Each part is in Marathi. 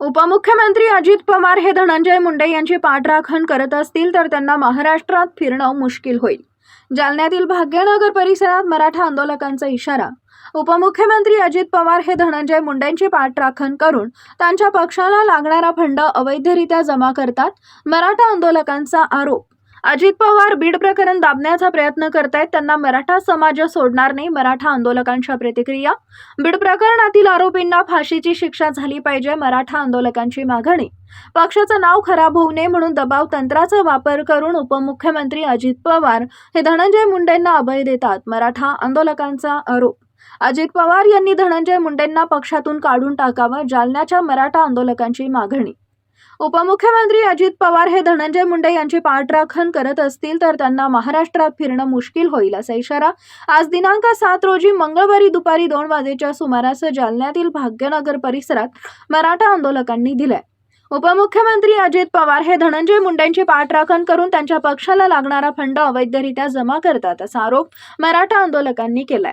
उपमुख्यमंत्री अजित पवार हे धनंजय मुंडे यांची पाठराखण करत असतील तर त्यांना महाराष्ट्रात फिरणं मुश्किल होईल. जालन्यातील भाग्यनगर परिसरात मराठा आंदोलकांचा इशारा. उपमुख्यमंत्री अजित पवार हे धनंजय मुंडेंची पाठराखण करून त्यांच्या पक्षाला लागणारा फंड अवैधरित्या जमा करतात मराठा आंदोलकांचा आरोप अजित पवार बीड प्रकरण दाबण्याचा प्रयत्न करतायत. त्यांना मराठा समाज सोडणार नाही मराठा आंदोलकांच्या प्रतिक्रिया. बीड प्रकरणातील आरोपींना फाशीची शिक्षा झाली पाहिजे मराठा आंदोलकांची मागणी. पक्षाचं नाव खराब होऊ नये म्हणून दबाव तंत्राचा वापर करून उपमुख्यमंत्री अजित पवार हे धनंजय मुंडेंना अभय देतात मराठा आंदोलकांचा आरोप. अजित पवार यांनी धनंजय मुंडेंना पक्षातून काढून टाकावं जालन्याच्या मराठा आंदोलकांची मागणी. उपमुख्यमंत्री अजित पवार हे धनंजय मुंडे यांची पाठराखण करत असतील तर त्यांना महाराष्ट्रात फिरणं मुश्किल होईल असा इशारा. आज दिनांक सात रोजी मंगळवारी दुपारी दोन वाजेच्या सुमारास जालन्यातील भाग्यनगर परिसरात मराठा आंदोलकांनी दिलाय. उपमुख्यमंत्री अजित पवार हे धनंजय मुंडेंची पाठराखण करून त्यांच्या पक्षाला लागणारा फंड अवैधरित्या जमा करतात असा आरोप मराठा आंदोलकांनी केलाय.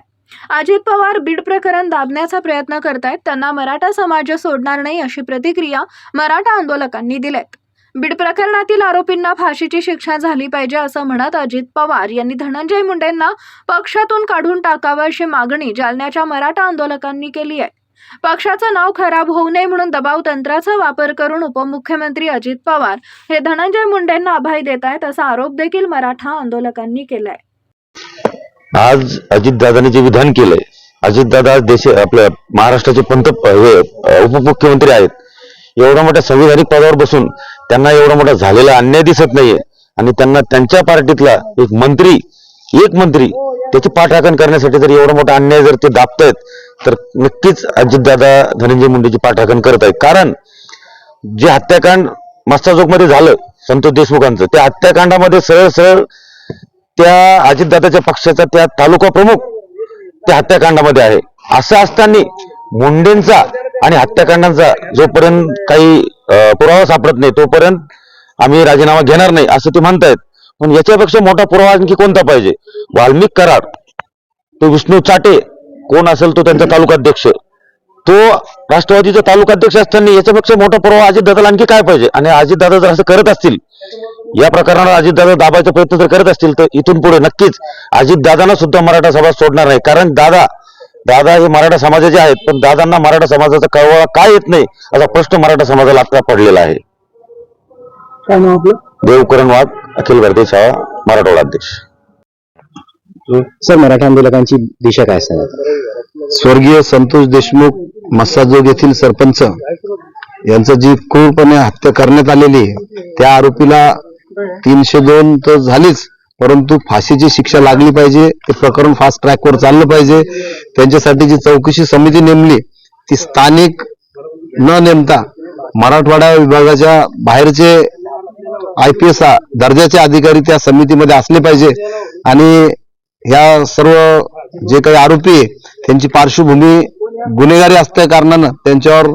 अजित पवार बीड प्रकरण दाबण्याचा प्रयत्न करतायत. त्यांना मराठा समाज सोडणार नाही अशी प्रतिक्रिया मराठा आंदोलकांनी दिल्यात. बीड प्रकरणातील आरोपींना फाशीची शिक्षा झाली पाहिजे असं म्हणत अजित पवार यांनी धनंजय मुंडेंना पक्षातून काढून टाकावं अशी मागणी जालन्याच्या मराठा आंदोलकांनी केली आहे. पक्षाचं नाव खराब होऊ नये म्हणून दबाव तंत्राचा वापर करून उपमुख्यमंत्री अजित पवार हे धनंजय मुंडेंना अभय देत आहेत असा आरोप देखील मराठा आंदोलकांनी केलाय. आज अजितदादांनी जे विधान केलंय अजितदादा देश आपल्या महाराष्ट्राचे पंत हे उपमुख्यमंत्री आहेत. एवढ्या मोठ्या संविधानिक पदावर बसून त्यांना एवढा मोठा झालेला अन्याय दिसत नाहीये. आणि त्यांना त्यांच्या पार्टीतला एक मंत्री एक मंत्री त्याची पाठराखण करण्यासाठी जर एवढा मोठा अन्याय जर ते दाबतायत तर नक्कीच अजितदादा धनंजय मुंडेची पाठराखण करत आहेत कारण जे हत्याकांड मस्ताजोगमध्ये झालं संतोष देशमुखांचं त्या हत्याकांडामध्ये सरळ सरळ त्या अजितदादाच्या पक्षाचा त्या तालुका प्रमुख त्या हत्याकांडामध्ये आहे. असं असताना मुंडेंचा आणि हत्याकांडांचा जोपर्यंत काही पुरावा सापडत नाही तोपर्यंत आम्ही राजीनामा घेणार नाही असं ते म्हणतायत. पण याच्यापेक्षा मोठा पुरावा आणखी कोणता पाहिजे? वाल्मिक कराड तो विष्णू चाटे कोण असेल तो त्यांचा तालुकाध्यक्ष. तो राष्ट्रवादीचा तालुकाध्यक्ष असताना याच्यापेक्षा मोठा पुरावा अजितदादाला आणखी काय पाहिजे? आणि अजितदादा जर असं करत असतील या प्रकरणाला अजितदादा दाबायचा प्रयत्न जर करत असतील तर इथून पुढे नक्कीच अजितदादांना सुद्धा मराठा समाज सोडणार नाही. कारण दादा दादा हे मराठा समाजाचे आहेत पण दादांना मराठा समाजाचा कळवळा काय येत नाही असा प्रश्न मराठा समाजाला आता पडलेला आहे. काय नाव आपलं? देवकरण वाघ अखिल भारतीय शाळा मराठवाडा अध्यक्ष. सर मराठा आंदोलकांची दिशा काय असणार स्वर्गीय संतोष देशमुख मस्साजोग येथील सरपंच यांचं जी क्रूरपणे हत्या करण्यात आलेली आहे, त्या आरोपीला तीनशे दोन तर झालीच परंतु फाशीची शिक्षा लागली पाहिजे ते प्रकरण फास्ट ट्रॅकवर चाललं पाहिजे. त्यांच्यासाठी जी चौकशी समिती नेमली ती स्थानिक न नेमता मराठवाडा विभागाच्या बाहेरचे आय पी एस दर्जाचे अधिकारी त्या समितीमध्ये असले पाहिजे. आणि ह्या सर्व जे काही आरोपी आहे, त्यांची पार्श्वभूमी गुन्हेगारी असल्या कारणानं त्यांच्यावर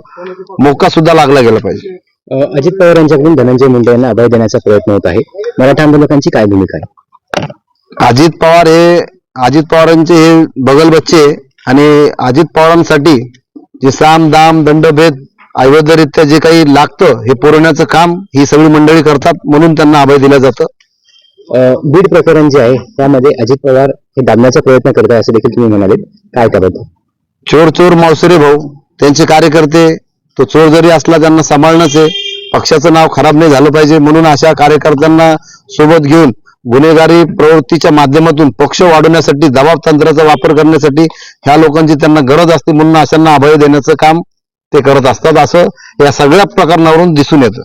मोका सुद्धा लागला गेला पाहिजे. अजित पवार यांच्याकडून धनंजय मुंडे यांना अभय देण्याचा प्रयत्न होत आहे. मराठा आंदोलकांची काय भूमिका आहे? अजित पवार हे अजित पवारांचे हे बगल बच्चे आणि अजित पवारांसाठी जे साम दाम दंडभेद अवैधरित्या जे काही लागतं हे पुरवण्याचं काम ही सगळी मंडळी करतात म्हणून त्यांना अभय दिलं जातं. बीड प्रकरण जे आहे त्यामध्ये अजित पवार हे दाबण्याचा प्रयत्न करत आहे असं देखील तुम्ही म्हणाले. काय करत चोर चोर मावसरे भाऊ त्यांचे कार्यकर्ते तो चोर जरी असला त्यांना सांभाळणंच आहे. पक्षाचं नाव खराब नाही झालं पाहिजे म्हणून अशा कार्यकर्त्यांना सोबत घेऊन गुन्हेगारी प्रवृत्तीच्या माध्यमातून पक्ष वाढवण्यासाठी दबाव तंत्राचा वापर करण्यासाठी ह्या लोकांची त्यांना गरज असते म्हणून अशांना अभय देण्याचं काम ते करत असतात. असं या सगळ्या प्रकरणावरून दिसून येतं.